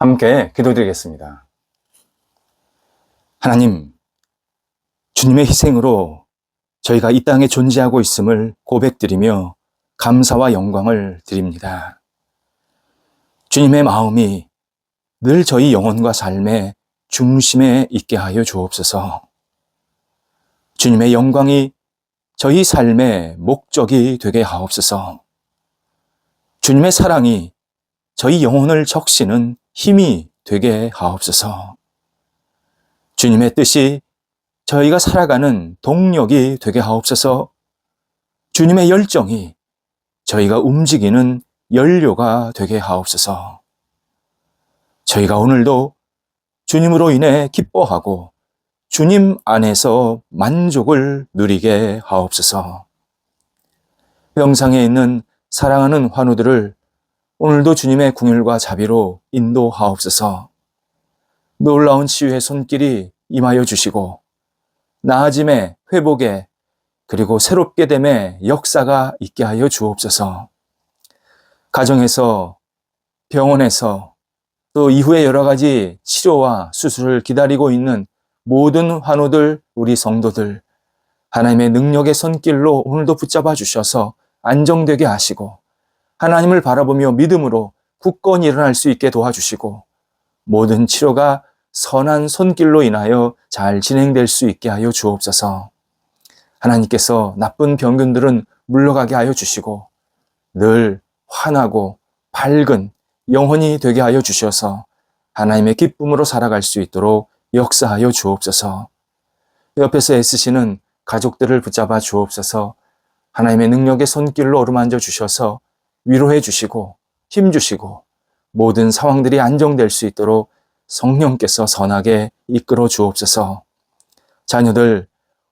함께 기도드리겠습니다. 하나님, 주님의 희생으로 저희가 이 땅에 존재하고 있음을 고백드리며 감사와 영광을 드립니다. 주님의 마음이 늘 저희 영혼과 삶의 중심에 있게 하여 주옵소서. 주님의 영광이 저희 삶의 목적이 되게 하옵소서. 주님의 사랑이 저희 영혼을 적시는 힘이 되게 하옵소서. 주님의 뜻이 저희가 살아가는 동력이 되게 하옵소서. 주님의 열정이 저희가 움직이는 연료가 되게 하옵소서. 저희가 오늘도 주님으로 인해 기뻐하고 주님 안에서 만족을 누리게 하옵소서. 병상에 있는 사랑하는 환우들을 오늘도 주님의 궁율과 자비로 인도하옵소서. 놀라운 치유의 손길이 임하여 주시고 나아짐에 회복에 그리고 새롭게 됨의 역사가 있게 하여 주옵소서. 가정에서 병원에서 또 이후에 여러 가지 치료와 수술을 기다리고 있는 모든 환우들, 우리 성도들, 하나님의 능력의 손길로 오늘도 붙잡아 주셔서 안정되게 하시고, 하나님을 바라보며 믿음으로 굳건히 일어날 수 있게 도와주시고, 모든 치료가 선한 손길로 인하여 잘 진행될 수 있게 하여 주옵소서. 하나님께서 나쁜 병균들은 물러가게 하여 주시고, 늘 환하고 밝은 영혼이 되게 하여 주셔서 하나님의 기쁨으로 살아갈 수 있도록 역사하여 주옵소서. 옆에서 애쓰시는 가족들을 붙잡아 주옵소서. 하나님의 능력의 손길로 어루만져 주셔서 위로해 주시고 힘 주시고 모든 상황들이 안정될 수 있도록 성령께서 선하게 이끌어 주옵소서. 자녀들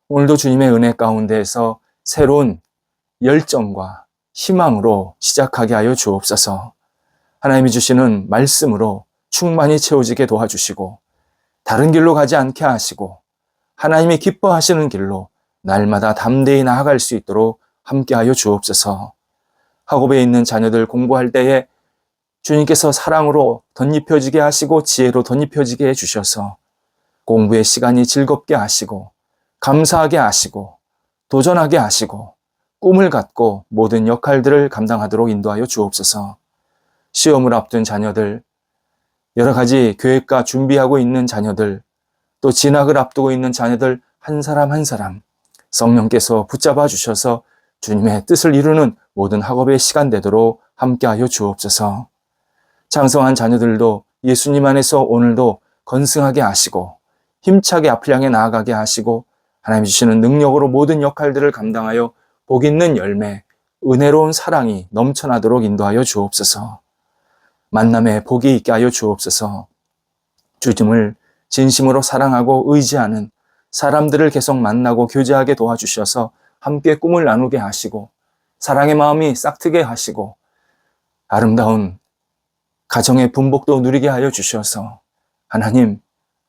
오늘도 주님의 은혜 가운데에서 새로운 열정과 희망으로 시작하게 하여 주옵소서. 하나님이 주시는 말씀으로 충만히 채워지게 도와주시고 다른 길로 가지 않게 하시고 하나님이 기뻐하시는 길로 날마다 담대히 나아갈 수 있도록 함께하여 주옵소서. 학업에 있는 자녀들 공부할 때에 주님께서 사랑으로 덧입혀지게 하시고 지혜로 덧입혀지게 해주셔서 공부의 시간이 즐겁게 하시고 감사하게 하시고 도전하게 하시고 꿈을 갖고 모든 역할들을 감당하도록 인도하여 주옵소서. 시험을 앞둔 자녀들, 여러 가지 계획과 준비하고 있는 자녀들, 또 진학을 앞두고 있는 자녀들 한 사람 한 사람 성령께서 붙잡아 주셔서 주님의 뜻을 이루는 모든 학업의 시간 되도록 함께하여 주옵소서. 장성한 자녀들도 예수님 안에서 오늘도 건승하게 하시고 힘차게 앞을 향해 나아가게 하시고 하나님이 주시는 능력으로 모든 역할들을 감당하여 복 있는 열매, 은혜로운 사랑이 넘쳐나도록 인도하여 주옵소서. 만남에 복이 있게 하여 주옵소서. 주님을 진심으로 사랑하고 의지하는 사람들을 계속 만나고 교제하게 도와주셔서 함께 꿈을 나누게 하시고 사랑의 마음이 싹트게 하시고 아름다운 가정의 분복도 누리게 하여 주셔서 하나님,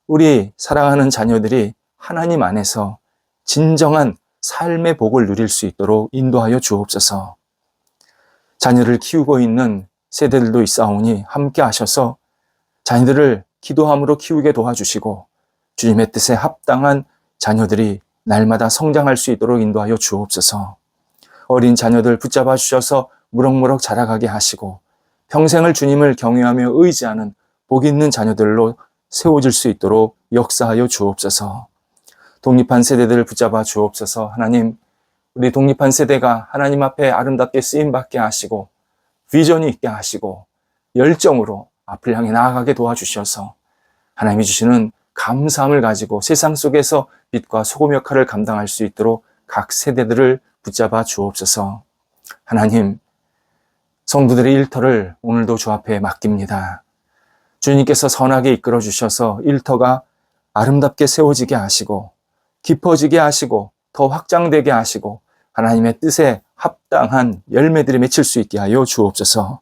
우리 사랑하는 자녀들이 하나님 안에서 진정한 삶의 복을 누릴 수 있도록 인도하여 주옵소서. 자녀를 키우고 있는 세대들도 있사오니 함께 하셔서 자녀들을 기도함으로 키우게 도와주시고 주님의 뜻에 합당한 자녀들이 날마다 성장할 수 있도록 인도하여 주옵소서. 어린 자녀들 붙잡아 주셔서 무럭무럭 자라가게 하시고 평생을 주님을 경외하며 의지하는 복 있는 자녀들로 세워질 수 있도록 역사하여 주옵소서. 독립한 세대들을 붙잡아 주옵소서. 하나님, 우리 독립한 세대가 하나님 앞에 아름답게 쓰임 받게 하시고 비전이 있게 하시고 열정으로 앞을 향해 나아가게 도와주셔서 하나님이 주시는 감사함을 가지고 세상 속에서 빛과 소금 역할을 감당할 수 있도록 각 세대들을 붙잡아 주옵소서. 하나님, 성도들의 일터를 오늘도 주 앞에 맡깁니다. 주님께서 선하게 이끌어 주셔서 일터가 아름답게 세워지게 하시고 깊어지게 하시고 더 확장되게 하시고 하나님의 뜻에 합당한 열매들이 맺힐 수 있게 하여 주옵소서.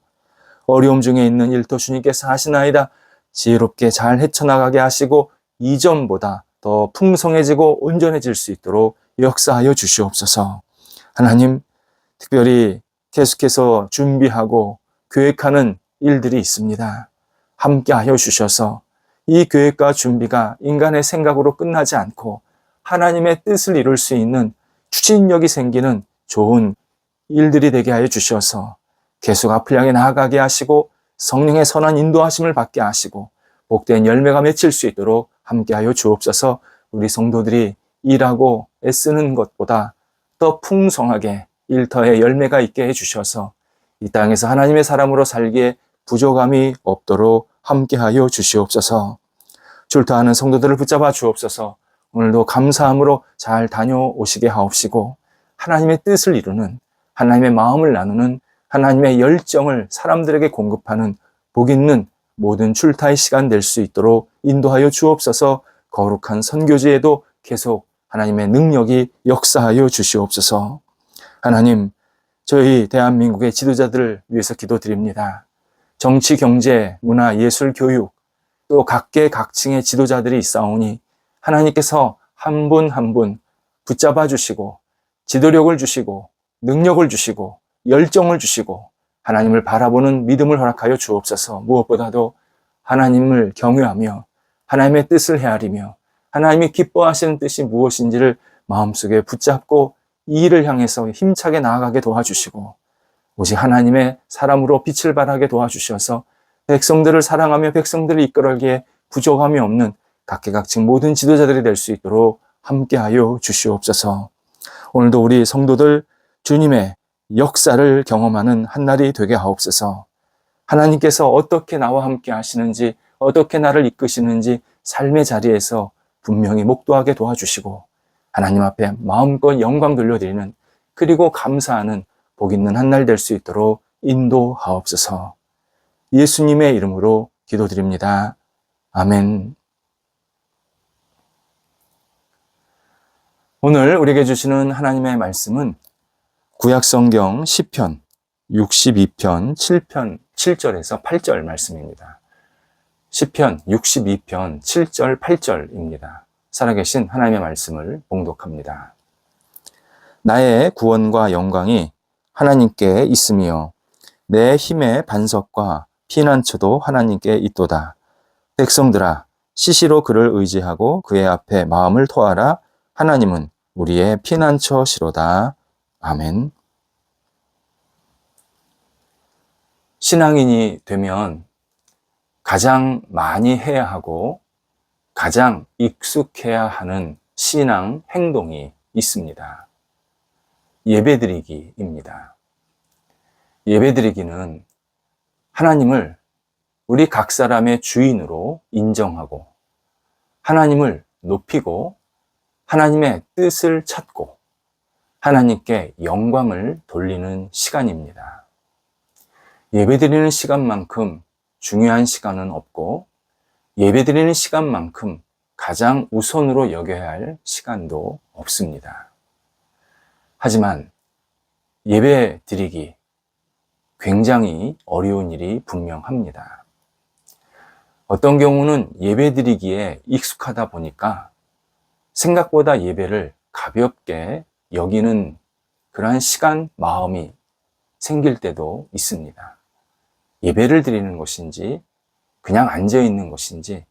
어려움 중에 있는 일터 주님께서 하시나이다. 지혜롭게 잘 헤쳐나가게 하시고 이전보다 더 풍성해지고 온전해질 수 있도록 역사하여 주시옵소서. 하나님, 특별히 계속해서 준비하고 계획하는 일들이 있습니다. 함께 하여 주셔서 이 계획과 준비가 인간의 생각으로 끝나지 않고 하나님의 뜻을 이룰 수 있는 추진력이 생기는 좋은 일들이 되게 하여 주셔서 계속 앞을 향해 나아가게 하시고 성령의 선한 인도하심을 받게 하시고 복된 열매가 맺힐 수 있도록 함께하여 주옵소서 우리 성도들이 일하고 애쓰는 것보다 더 풍성하게 일터에 열매가 있게 해주셔서 이 땅에서 하나님의 사람으로 살기에 부족함이 없도록 함께하여 주시옵소서. 출타하는 성도들을 붙잡아 주옵소서. 오늘도 감사함으로 잘 다녀오시게 하옵시고 하나님의 뜻을 이루는 하나님의 마음을 나누는 하나님의 열정을 사람들에게 공급하는 복 있는 모든 출타의 시간 될 수 있도록 인도하여 주옵소서. 거룩한 선교지에도 계속 하나님의 능력이 역사하여 주시옵소서 하나님 저희 대한민국의 지도자들을 위해서 기도드립니다. 정치, 경제, 문화, 예술, 교육 또 각계 각층의 지도자들이 있사오니 하나님께서 한 분 한분 붙잡아 주시고 지도력을 주시고 능력을 주시고 열정을 주시고 하나님을 바라보는 믿음을 허락하여 주옵소서 무엇보다도 하나님을 경외하며 하나님의 뜻을 헤아리며 하나님이 기뻐하시는 뜻이 무엇인지를 마음속에 붙잡고 이 일을 향해서 힘차게 나아가게 도와주시고 오직 하나님의 사람으로 빛을 발하게 도와주셔서 백성들을 사랑하며 백성들을 이끌어기에 부족함이 없는 각계각층 모든 지도자들이 될 수 있도록 함께하여 주시옵소서. 오늘도 우리 성도들 주님의 역사를 경험하는 한 날이 되게 하옵소서. 하나님께서 어떻게 나와 함께 하시는지, 어떻게 나를 이끄시는지 삶의 자리에서 분명히 목도하게 도와주시고, 하나님 앞에 마음껏 영광 돌려드리는, 그리고 감사하는 복 있는 한 날 될 수 있도록 인도하옵소서. 예수님의 이름으로 기도드립니다. 아멘. 오늘 우리에게 주시는 하나님의 말씀은 구약성경 10편, 62편, 7편, 7절에서 8절 말씀입니다. 10편, 62편, 7절, 8절입니다. 살아계신 하나님의 말씀을 봉독합니다. 나의 구원과 영광이 하나님께 있으며 내 힘의 반석과 피난처도 하나님께 있도다. 백성들아, 시시로 그를 의지하고 그의 앞에 마음을 토하라. 하나님은 우리의 피난처시로다. 아멘. 신앙인이 되면 가장 많이 해야 하고 가장 익숙해야 하는 신앙 행동이 있습니다. 예배드리기입니다. 예배드리기는 하나님을 우리 각 사람의 주인으로 인정하고 하나님을 높이고 하나님의 뜻을 찾고 하나님께 영광을 돌리는 시간입니다. 예배드리는 시간만큼 중요한 시간은 없고 예배 드리는 시간만큼 가장 우선으로 여겨야 할 시간도 없습니다. 하지만 예배 드리기 굉장히 어려운 일이 분명합니다. 어떤 경우는 예배 드리기에 익숙하다 보니까 생각보다 예배를 가볍게 여기는 그러한 시간, 마음이 생길 때도 있습니다. 예배를 드리는 것인지, 그냥 앉아 있는 것인지,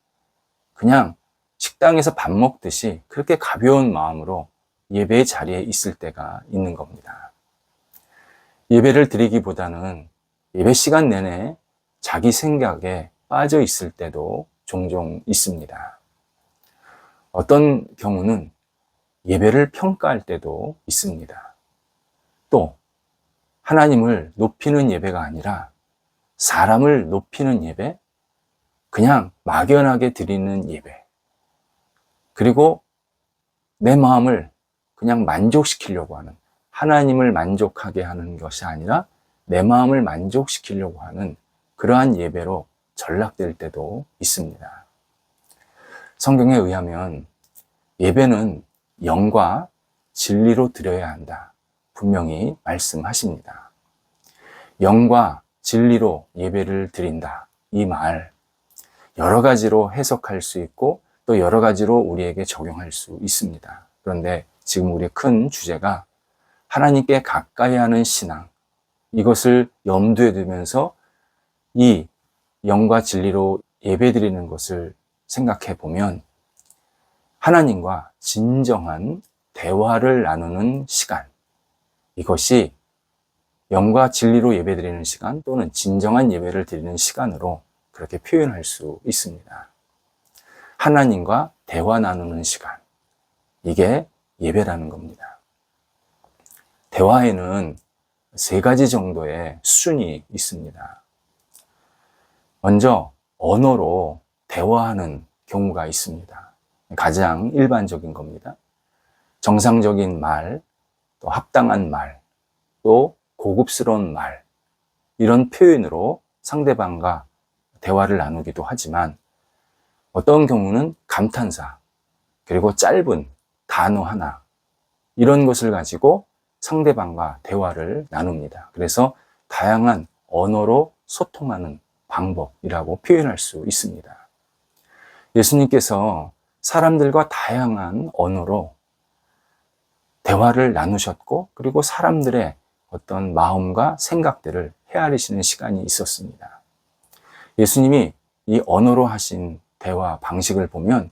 그냥 식당에서 밥 먹듯이 그렇게 가벼운 마음으로 예배의 자리에 있을 때가 있는 겁니다. 예배를 드리기보다는 예배 시간 내내 자기 생각에 빠져 있을 때도 종종 있습니다. 어떤 경우는 예배를 평가할 때도 있습니다. 또 하나님을 높이는 예배가 아니라 사람을 높이는 예배, 그냥 막연하게 드리는 예배, 그리고 내 마음을 그냥 만족시키려고 하는 하나님을 만족하게 하는 것이 아니라 내 마음을 만족시키려고 하는 그러한 예배로 전락될 때도 있습니다. 성경에 의하면 예배는 영과 진리로 드려야 한다. 분명히 말씀하십니다. 영과 진리로 예배를 드린다. 이 말, 여러 가지로 해석할 수 있고 또 여러 가지로 우리에게 적용할 수 있습니다. 그런데 지금 우리의 큰 주제가 하나님께 가까이 하는 신앙, 이것을 염두에 두면서 이 영과 진리로 예배 드리는 것을 생각해 보면 하나님과 진정한 대화를 나누는 시간. 이것이 영과 진리로 예배드리는 시간 또는 진정한 예배를 드리는 시간으로 그렇게 표현할 수 있습니다. 하나님과 대화 나누는 시간. 이게 예배라는 겁니다. 대화에는 세 가지 정도의 수준이 있습니다. 먼저 언어로 대화하는 경우가 있습니다. 가장 일반적인 겁니다. 정상적인 말, 또 합당한 말, 또 고급스러운 말, 이런 표현으로 상대방과 대화를 나누기도 하지만 어떤 경우는 감탄사, 그리고 짧은 단어 하나, 이런 것을 가지고 상대방과 대화를 나눕니다. 그래서 다양한 언어로 소통하는 방법이라고 표현할 수 있습니다. 예수님께서 사람들과 다양한 언어로 대화를 나누셨고, 그리고 사람들의 어떤 마음과 생각들을 헤아리시는 시간이 있었습니다. 예수님이 이 언어로 하신 대화 방식을 보면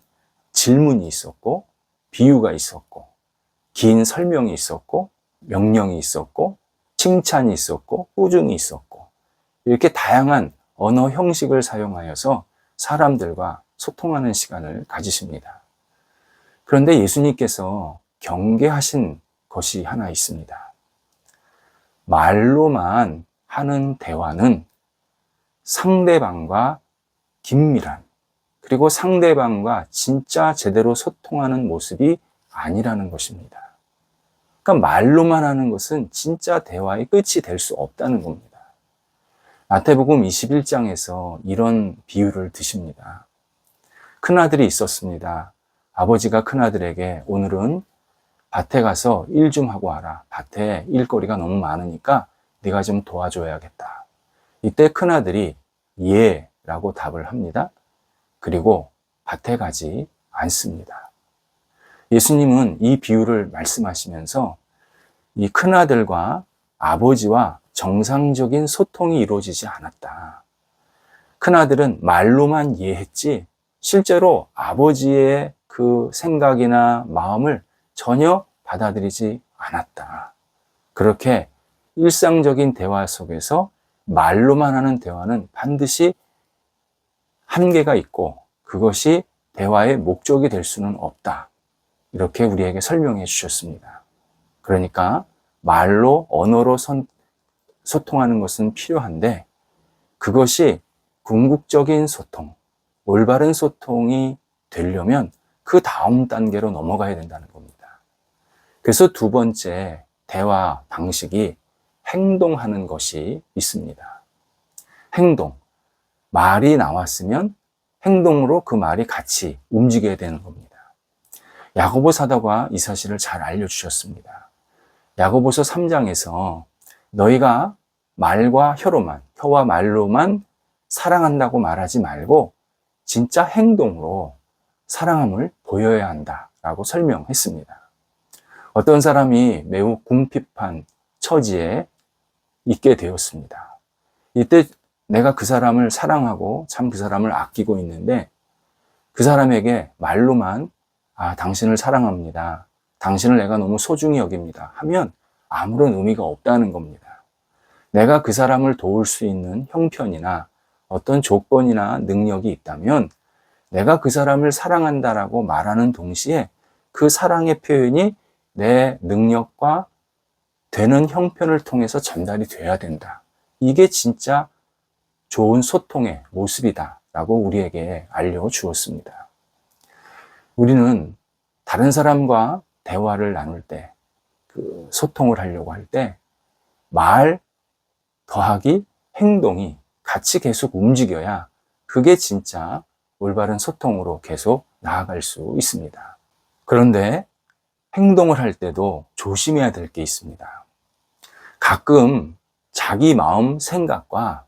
질문이 있었고, 비유가 있었고, 긴 설명이 있었고, 명령이 있었고, 칭찬이 있었고, 꾸중이 있었고, 이렇게 다양한 언어 형식을 사용하여서 사람들과 소통하는 시간을 가지십니다. 그런데 예수님께서 경계하신 것이 하나 있습니다. 말로만 하는 대화는 상대방과 긴밀한, 그리고 상대방과 진짜 제대로 소통하는 모습이 아니라는 것입니다. 그러니까 말로만 하는 것은 진짜 대화의 끝이 될 수 없다는 겁니다. 마태복음 21장에서 이런 비유를 드십니다. 큰아들이 있었습니다. 아버지가 큰아들에게 오늘은 밭에 가서 일 좀 하고 와라. 밭에 일거리가 너무 많으니까 네가 좀 도와줘야겠다. 이때 큰아들이 예 라고 답을 합니다. 그리고 밭에 가지 않습니다. 예수님은 이 비유를 말씀하시면서 이 큰아들과 아버지와 정상적인 소통이 이루어지지 않았다. 큰아들은 말로만 이해했지 실제로 아버지의 그 생각이나 마음을 전혀 받아들이지 않았다. 그렇게 일상적인 대화 속에서 말로만 하는 대화는 반드시 한계가 있고 그것이 대화의 목적이 될 수는 없다. 이렇게 우리에게 설명해 주셨습니다. 그러니까 말로, 언어로 선, 소통하는 것은 필요한데 그것이 궁극적인 소통, 올바른 소통이 되려면 그 다음 단계로 넘어가야 된다는. 그래서 두 번째 대화 방식이 행동하는 것이 있습니다. 행동. 말이 나왔으면 행동으로 그 말이 같이 움직여야 되는 겁니다. 야고보 사도가 이 사실을 잘 알려주셨습니다. 야고보서 3장에서 너희가 말과 혀로만, 혀와 말로만 사랑한다고 말하지 말고 진짜 행동으로 사랑함을 보여야 한다라고 설명했습니다. 어떤 사람이 매우 궁핍한 처지에 있게 되었습니다. 이때 내가 그 사람을 사랑하고 참 그 사람을 아끼고 있는데 그 사람에게 말로만 아, 당신을 사랑합니다. 당신을 내가 너무 소중히 여깁니다. 하면 아무런 의미가 없다는 겁니다. 내가 그 사람을 도울 수 있는 형편이나 어떤 조건이나 능력이 있다면 내가 그 사람을 사랑한다라고 말하는 동시에 그 사랑의 표현이 내 능력과 되는 형편을 통해서 전달이 돼야 된다. 이게 진짜 좋은 소통의 모습이다. 라고 우리에게 알려주었습니다. 우리는 다른 사람과 대화를 나눌 때, 그 소통을 하려고 할 때, 말 더하기 행동이 같이 계속 움직여야 그게 진짜 올바른 소통으로 계속 나아갈 수 있습니다. 그런데 행동을 할 때도 조심해야 될 게 있습니다. 가끔 자기 마음 생각과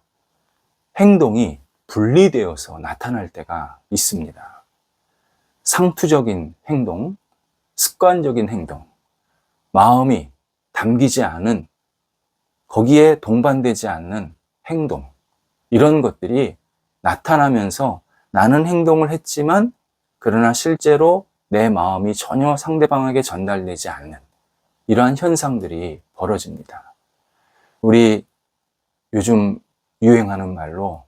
행동이 분리되어서 나타날 때가 있습니다. 상투적인 행동, 습관적인 행동, 마음이 담기지 않은, 거기에 동반되지 않는 행동, 이런 것들이 나타나면서 나는 행동을 했지만 그러나 실제로 내 마음이 전혀 상대방에게 전달되지 않는 이러한 현상들이 벌어집니다. 우리 요즘 유행하는 말로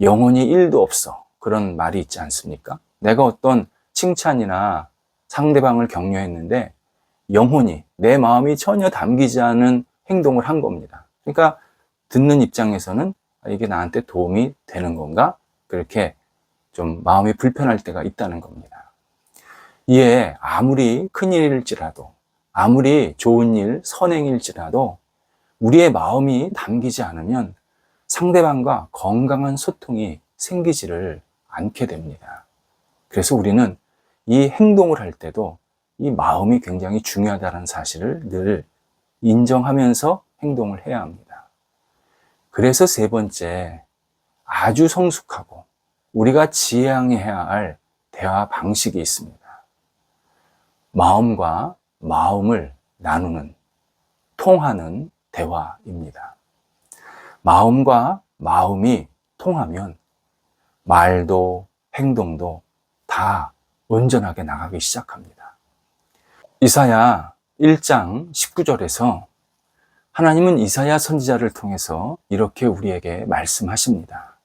영혼이 1도 없어. 그런 말이 있지 않습니까? 내가 어떤 칭찬이나 상대방을 격려했는데 영혼이, 내 마음이 전혀 담기지 않은 행동을 한 겁니다. 그러니까 듣는 입장에서는 아, 이게 나한테 도움이 되는 건가? 그렇게 좀 마음이 불편할 때가 있다는 겁니다. 이에 아무리 큰 일일지라도, 아무리 좋은 일, 선행일지라도 우리의 마음이 담기지 않으면 상대방과 건강한 소통이 생기지를 않게 됩니다. 그래서 우리는 이 행동을 할 때도 이 마음이 굉장히 중요하다는 사실을 늘 인정하면서 행동을 해야 합니다. 그래서 세 번째, 아주 성숙하고 우리가 지향해야 할 대화 방식이 있습니다. 마음과 마음을 나누는, 통하는 대화입니다. 마음과 마음이 통하면 말도 행동도 다 온전하게 나가기 시작합니다. 이사야 1장 19절에서 하나님은 이사야 선지자를 통해서 이렇게 우리에게 말씀하십니다.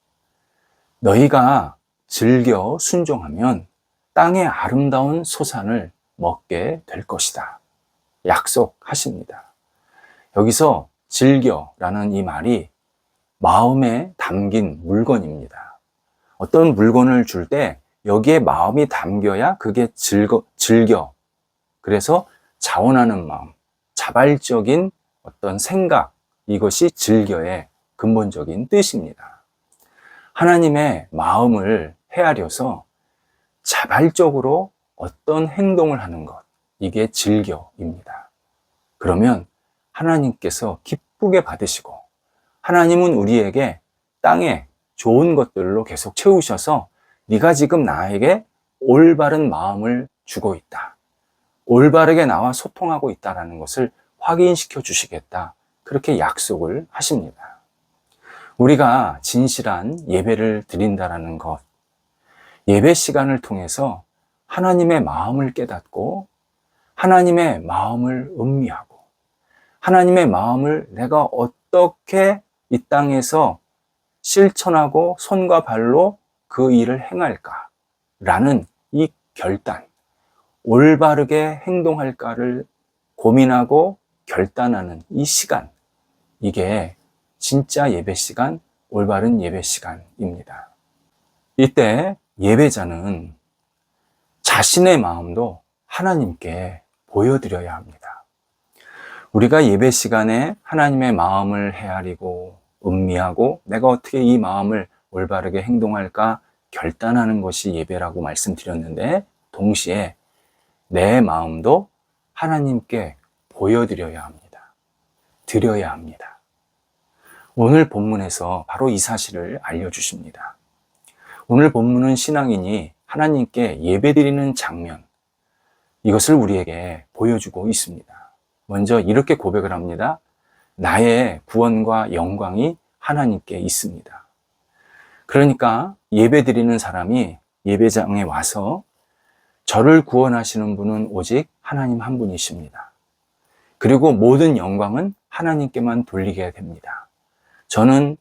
너희가 즐겨 순종하면 땅의 아름다운 소산을 먹게 될 것이다. 약속하십니다. 여기서 즐겨라는 이 말이 마음에 담긴 물건입니다. 어떤 물건을 줄 때 여기에 마음이 담겨야 그게 즐거, 즐겨. 그래서 자원하는 마음, 자발적인 어떤 생각, 이것이 즐겨의 근본적인 뜻입니다. 하나님의 마음을 헤아려서 자발적으로 어떤 행동을 하는 것, 이게 즐겨입니다. 그러면 하나님께서 기쁘게 받으시고 하나님은 우리에게 땅에 좋은 것들로 계속 채우셔서 네가 지금 나에게 올바른 마음을 주고 있다. 올바르게 나와 소통하고 있다라는 것을 확인시켜 주시겠다. 그렇게 약속을 하십니다. 우리가 진실한 예배를 드린다라는 것, 예배 시간을 통해서 하나님의 마음을 깨닫고 하나님의 마음을 음미하고 하나님의 마음을 내가 어떻게 이 땅에서 실천하고 손과 발로 그 일을 행할까? 라는 이 결단, 올바르게 행동할까를 고민하고 결단하는 이 시간, 이게 진짜 예배 시간, 올바른 예배 시간입니다. 이때 예배자는 자신의 마음도 하나님께 보여드려야 합니다. 우리가 예배 시간에 하나님의 마음을 헤아리고 음미하고 내가 어떻게 이 마음을 올바르게 행동할까 결단하는 것이 예배라고 말씀드렸는데 동시에 내 마음도 하나님께 보여드려야 합니다. 드려야 합니다. 오늘 본문에서 바로 이 사실을 알려주십니다. 오늘 본문은 신앙인이 하나님께 예배드리는 장면, 이것을 우리에게 보여주고 있습니다. 먼저 이렇게 고백을 합니다. 나의 구원과 영광이 하나님께 있습니다. 그러니까 예배 드리는 사람이 예배장에 와서 저를 구원하시는 분은 오직 하나님 한 분이십니다. 그리고 모든 영광은 하나님께만 돌리게 됩니다. 저는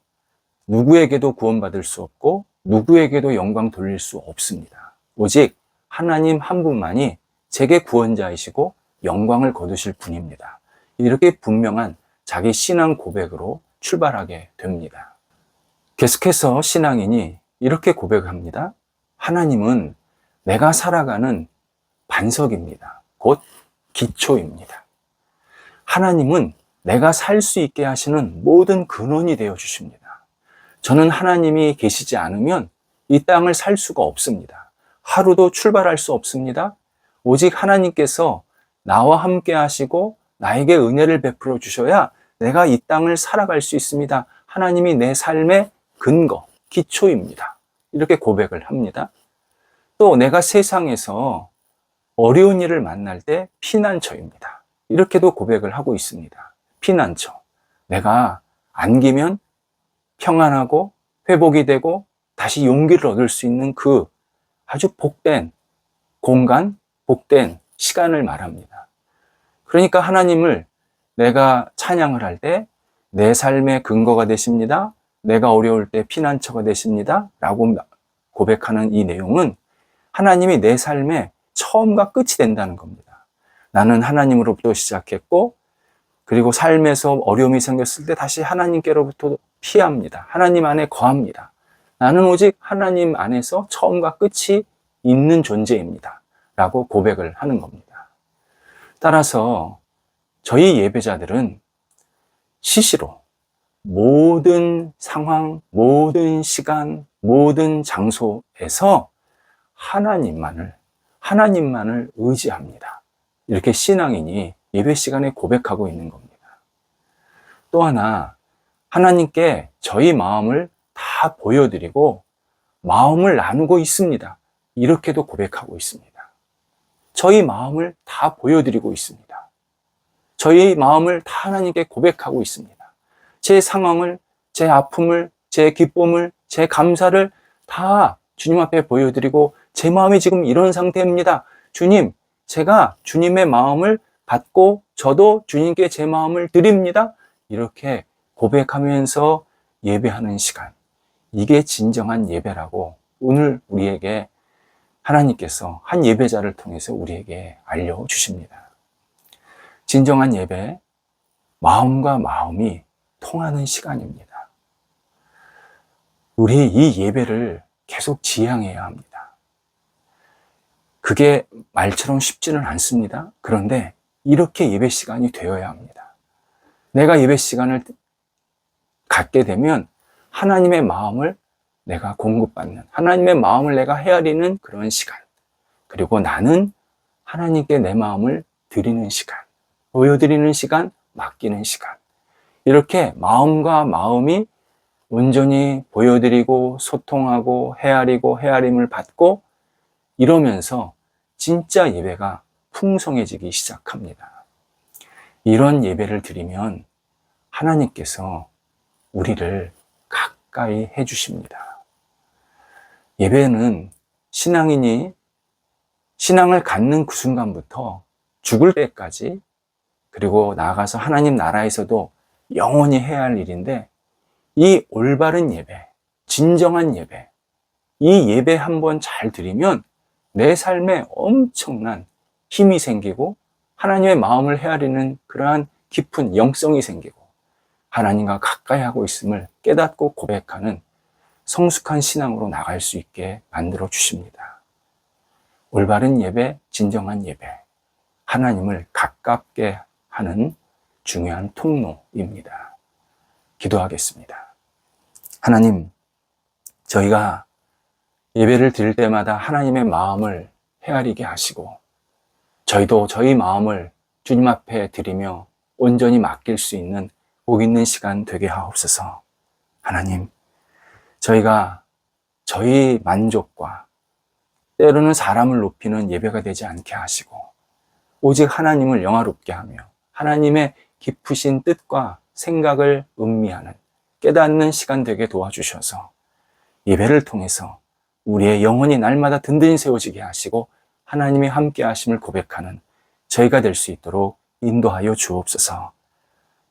누구에게도 구원받을 수 없고 누구에게도 영광 돌릴 수 없습니다. 오직 하나님 한 분만이 제게 구원자이시고 영광을 거두실 분입니다. 이렇게 분명한 자기 신앙 고백으로 출발하게 됩니다. 계속해서 신앙인이 이렇게 고백합니다. 하나님은 내가 살아가는 반석입니다. 곧 기초입니다. 하나님은 내가 살 수 있게 하시는 모든 근원이 되어 주십니다. 저는 하나님이 계시지 않으면 이 땅을 살 수가 없습니다. 하루도 출발할 수 없습니다. 오직 하나님께서 나와 함께 하시고 나에게 은혜를 베풀어 주셔야 내가 이 땅을 살아갈 수 있습니다. 하나님이 내 삶의 근거, 기초입니다. 이렇게 고백을 합니다. 또 내가 세상에서 어려운 일을 만날 때 피난처입니다. 이렇게도 고백을 하고 있습니다. 피난처. 내가 안기면 평안하고 회복이 되고 다시 용기를 얻을 수 있는 그 아주 복된 공간, 복된 시간을 말합니다. 그러니까 하나님을 내가 찬양을 할 때 내 삶의 근거가 되십니다. 내가 어려울 때 피난처가 되십니다. 라고 고백하는 이 내용은 하나님이 내 삶의 처음과 끝이 된다는 겁니다. 나는 하나님으로부터 시작했고, 그리고 삶에서 어려움이 생겼을 때 다시 하나님께로부터 피합니다. 하나님 안에 거합니다. 나는 오직 하나님 안에서 처음과 끝이 있는 존재입니다. 라고 고백을 하는 겁니다. 따라서 저희 예배자들은 시시로 모든 상황, 모든 시간, 모든 장소에서 하나님만을, 하나님만을 의지합니다. 이렇게 신앙인이 예배 시간에 고백하고 있는 겁니다. 또 하나, 하나님께 저희 마음을 다 보여드리고 마음을 나누고 있습니다. 이렇게도 고백하고 있습니다. 저희 마음을 다 보여드리고 있습니다. 저희 마음을 다 하나님께 고백하고 있습니다. 제 상황을, 제 아픔을, 제 기쁨을, 제 감사를 다 주님 앞에 보여드리고 제 마음이 지금 이런 상태입니다. 주님, 제가 주님의 마음을 받고 저도 주님께 제 마음을 드립니다. 이렇게 고백하면서 예배하는 시간. 이게 진정한 예배라고 오늘 우리에게 하나님께서 한 예배자를 통해서 우리에게 알려주십니다. 진정한 예배, 마음과 마음이 통하는 시간입니다. 우리 이 예배를 계속 지향해야 합니다. 그게 말처럼 쉽지는 않습니다. 그런데 이렇게 예배 시간이 되어야 합니다. 내가 예배 시간을 갖게 되면 하나님의 마음을 내가 공급받는, 하나님의 마음을 내가 헤아리는 그런 시간. 그리고 나는 하나님께 내 마음을 드리는 시간. 보여드리는 시간, 맡기는 시간. 이렇게 마음과 마음이 온전히 보여드리고 소통하고 헤아리고 헤아림을 받고 이러면서 진짜 예배가 풍성해지기 시작합니다. 이런 예배를 드리면 하나님께서 우리를 가까이 해주십니다. 예배는 신앙인이 신앙을 갖는 그 순간부터 죽을 때까지 그리고 나아가서 하나님 나라에서도 영원히 해야 할 일인데 이 올바른 예배, 진정한 예배, 이 예배 한번 잘 드리면 내 삶에 엄청난 힘이 생기고 하나님의 마음을 헤아리는 그러한 깊은 영성이 생기고 하나님과 가까이 하고 있음을 깨닫고 고백하는 성숙한 신앙으로 나갈 수 있게 만들어 주십니다. 올바른 예배, 진정한 예배, 하나님을 가깝게 하는 중요한 통로입니다. 기도하겠습니다. 하나님, 저희가 예배를 드릴 때마다 하나님의 마음을 헤아리게 하시고, 저희도 저희 마음을 주님 앞에 드리며 온전히 맡길 수 있는 복 있는 시간 되게 하옵소서. 하나님, 저희가 저희 만족과 때로는 사람을 높이는 예배가 되지 않게 하시고, 오직 하나님을 영화롭게 하며, 하나님의 깊으신 뜻과 생각을 음미하는 깨닫는 시간 되게 도와주셔서 예배를 통해서 우리의 영혼이 날마다 든든히 세워지게 하시고 하나님의 함께 하심을 고백하는 저희가 될 수 있도록 인도하여 주옵소서.